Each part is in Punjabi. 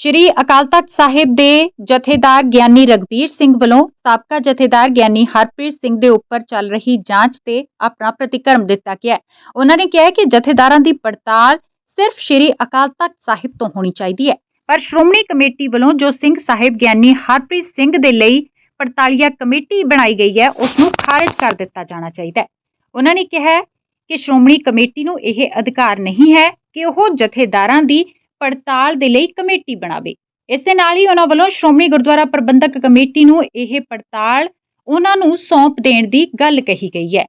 ਸ਼੍ਰੀ ਅਕਾਲ ਤਖਤ ਸਾਹਿਬ ਦੇ ਜਥੇਦਾਰ ਗਿਆਨੀ ਰਗਬੀਰ ਸਿੰਘ ਵੱਲੋਂ ਸਾਬਕਾ ਜਥੇਦਾਰ ਗਿਆਨੀ ਹਰਪ੍ਰੀਤ ਸਿੰਘ ਦੇ ਉੱਪਰ ਚੱਲ ਰਹੀ ਜਾਂਚ ਤੇ ਆਪਣਾ ਪ੍ਰਤੀਕਰਮ ਦਿੱਤਾ ਗਿਆ ਉਹਨਾਂ ਨੇ ਕਿਹਾ ਕਿ ਜਥੇਦਾਰਾਂ ਦੀ ਪੜਤਾਲ ਸਿਰਫ ਸ਼੍ਰੀ ਅਕਾਲ ਤਖਤ ਸਾਹਿਬ ਤੋਂ ਹੋਣੀ ਚਾਹੀਦੀ ਹੈ। ਪਰ ਸ਼੍ਰੋਮਣੀ ਕਮੇਟੀ ਵੱਲੋਂ ਜੋ ਸਿੰਘ ਸਾਹਿਬ ਗਿਆਨੀ ਹਰਪ੍ਰੀਤ ਸਿੰਘ ਦੇ ਲਈ ਪੜਤਾਲੀਆ ਕਮੇਟੀ ਬਣਾਈ ਗਈ ਹੈ ਉਸ ਨੂੰ ਖਾਰਜ ਕਰ ਦਿੱਤਾ ਜਾਣਾ ਚਾਹੀਦਾ ਹੈ। ਉਹਨਾਂ ਨੇ ਕਿਹਾ ਕਿ ਸ਼੍ਰੋਮਣੀ ਕਮੇਟੀ ਨੂੰ ਇਹ ਅਧਿਕਾਰ ਨਹੀਂ ਹੈ ਕਿ ਉਹ ਜਥੇਦਾਰਾਂ ਦੀ ਪੜਤਾਲ ਦੇ ਲਈ ਕਮੇਟੀ ਬਣਾਵੇ। ਇਸ ਦੇ ਨਾਲ ਹੀ ਉਹਨਾਂ ਵੱਲੋਂ ਸ਼੍ਰੋਮਣੀ ਗੁਰਦੁਆਰਾ ਪ੍ਰਬੰਧਕ ਕਮੇਟੀ ਨੂੰ ਇਹ ਪੜਤਾਲ ਉਹਨਾਂ ਨੂੰ ਸੌਂਪ ਦੇਣ ਦੀ ਗੱਲ ਕਹੀ ਗਈ ਹੈ।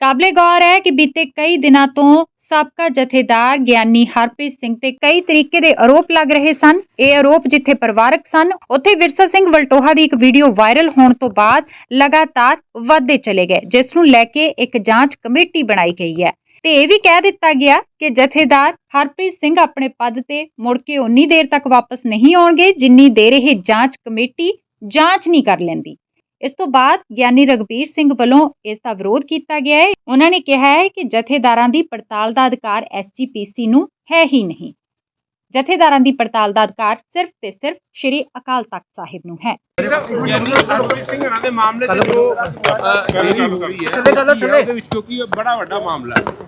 ਕਾਬਲੇ ਗੌਰ ਹੈ ਕਿ ਬੀਤੇ ਕਈ ਦਿਨਾਂ ਤੋਂ ਸਾਬਕਾ ਜਥੇਦਾਰ ਗਿਆਨੀ ਹਰਪ੍ਰੀਤ ਸਿੰਘ ਤੇ ਕਈ ਤਰੀਕੇ ਦੇ ਆਰੋਪ ਲੱਗ ਰਹੇ ਸਨ। ਇਹ ਆਰੋਪ ਜਿੱਥੇ ਪਰਿਵਾਰਕ ਸਨ, ਉੱਥੇ ਵਿਰਸਾ ਸਿੰਘ ਵਲਟੋਹਾ ਦੀ ਇੱਕ ਵੀਡੀਓ ਵਾਇਰਲ ਹੋਣ ਤੋਂ ਬਾਅਦ ਲਗਾਤਾਰ ਵਧਦੇ ਚਲੇ ਗਏ, ਜਿਸ ਨੂੰ ਲੈ ਕੇ ਇੱਕ ਜਾਂਚ ਕਮੇਟੀ ਬਣਾਈ ਗਈ ਹੈ। ਤੇ ਇਹ ਵੀ ਕਹਿ ਦਿੱਤਾ ਗਿਆ ਕਿ ਜਥੇਦਾਰ ਹਰਪ੍ਰੀਤ ਸਿੰਘ ਆਪਣੇ ਪਦ ਤੇ ਮੁੜ ਕੇ ਉਨੀ ਦੇਰ ਤੱਕ ਵਾਪਸ ਨਹੀਂ ਆਉਣਗੇ ਜਿੰਨੀ ਦੇਰ ਇਹ ਜਾਂਚ ਕਮੇਟੀ ਜਾਂਚ ਨਹੀਂ ਕਰ ਲੈਂਦੀ। ਇਸ ਤੋਂ ਬਾਅਦ ਗਿਆਨੀ ਰਗਬੀਰ ਸਿੰਘ ਵੱਲੋਂ ਇਸ ਦਾ ਵਿਰੋਧ ਕੀਤਾ ਗਿਆ ਹੈ। ਉਹਨਾਂ ਨੇ ਕਿਹਾ ਹੈ ਕਿ ਜਥੇਦਾਰਾਂ ਦੀ ਪੜਤਾਲ ਦਾ ਅਧਿਕਾਰ ਐਸਜੀਪੀਸੀ ਨੂੰ ਹੈ ਹੀ ਨਹੀਂ। ਜਥੇਦਾਰਾਂ ਦੀ ਪੜਤਾਲ ਦਾ ਅਧਿਕਾਰ ਸਿਰਫ ਤੇ ਸਿਰਫ ਸ਼੍ਰੀ ਅਕਾਲ ਤਖਤ ਸਾਹਿਬ ਨੂੰ ਹੈ। ਗਿਆਨੀ ਹਰਪ੍ਰੀਤ ਸਿੰਘ ਹਰਾਂ ਦੇ ਮਾਮਲੇ 'ਚ ਜੋ ਅ, ਦੇਰੀ ਹੋ ਰਹੀ ਹੈ ਉਹਦੇ ਵਿੱਚ ਕਿਉਂਕਿ ਇਹ ਬੜਾ ਵੱਡਾ ਮਾਮਲਾ ਹੈ ਅ,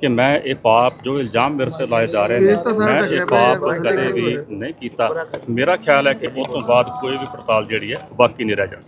ਕਿ ਮੈਂ ਇਹ ਪਾਪ ਜੋ ਇਲਜ਼ਾਮ ਮੇਰੇ ਤੇ ਲਾਏ ਜਾ ਰਹੇ ਨੇ ਮੈਂ ਇਹ ਪਾਪ ਕਦੇ ਵੀ ਨਹੀਂ ਕੀਤਾ। ਮੇਰਾ ਖਿਆਲ ਹੈ ਕਿ ਉਸ ਤੋਂ ਬਾਅਦ ਕੋਈ ਵੀ ਪੜਤਾਲ ਜਿਹੜੀ ਹੈ ਬਾਕੀ ਨਹੀਂ ਰਹਿ ਜਾਂਦੀ